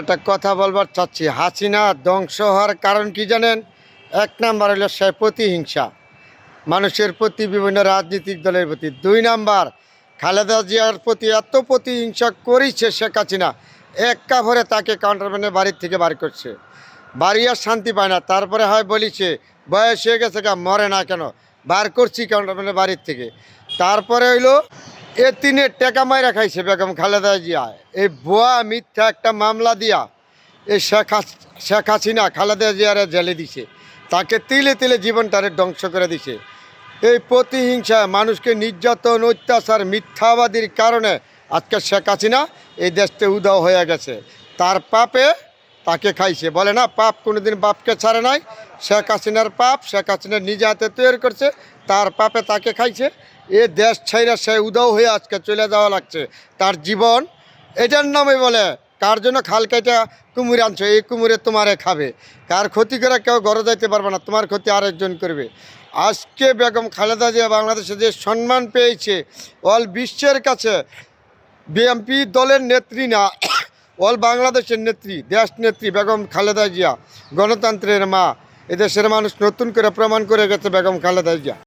একটা কথা বলবার চাচ্ছি। হাসিনা ধ্বংস হওয়ার কারণ কি জানেন? এক নাম্বার হলো সে প্রতিহিংসা। মানুষের প্রতি বিভিন্ন রাজনৈতিক দলের প্রতি। দুই নাম্বার, খালেদা জিয়ার প্রতি এত প্রতিহিংসা করেছে শেখ হাসিনা, এক কাভরে তাকে কাউন্টারম্যানের বাড়ির থেকে বার করছে। বাড়ি আর শান্তি পায় না। তারপরে হয় বলিছে, বয়স হয়ে গেছে মরে না কেন? বার করছি কাউন্টারম্যানের বাড়ির থেকে। তারপরে হইল এ তিনে টেকা মাইরা খাইছে বেগম খালেদা জিয়া। এই ভুয়া, মিথ্যা একটা মামলা দিয়া এই শেখ শেখ হাসিনা খালেদা জিয়ারে জেলে দিছে। তাকে তিলে তিলে জীবনটারে ধ্বংস করে দিছে। এই প্রতিহিংসা, মানুষকে নির্যাতন, অত্যাচার, মিথ্যাবাদীর কারণে আজকে শেখ হাসিনা এই দেশতে উদাও হয়ে গেছে। তার পাপে তাকে খাইছে। বলে, না, পাপ কোনোদিন বাপকে ছাড়ে নাই। শেখ হাসিনার পাপ, শেখ হাসিনা নিজে হাতে তৈরি করছে, তার পাপে তাকে খাইছে। এ দেশ ছাইরা সে উদাও হয়ে আজকে চলে যাওয়া লাগছে। তার জীবন এটার নামে বলে, কার জন্য খাল কেটে কুমির আনছো? এই কুমিরে তোমারে খাবে। কার ক্ষতি করে কেউ ঘরে যাইতে পারবে না, তোমার ক্ষতি আরেকজন করবে। আজকে বেগম খালেদা জিয়া বাংলাদেশে যে সম্মান পেয়েছে, অল বিশ্বের কাছে বিএমপি দলের নেত্রী না অল বাংলাদেশের নেত্রী, দেশ নেত্রী বেগম খালেদা জিয়া, গণতন্ত্রের মা, এদেশের মানুষ নতুন করে প্রমাণ করে গেছে বেগম খালেদা জিয়া।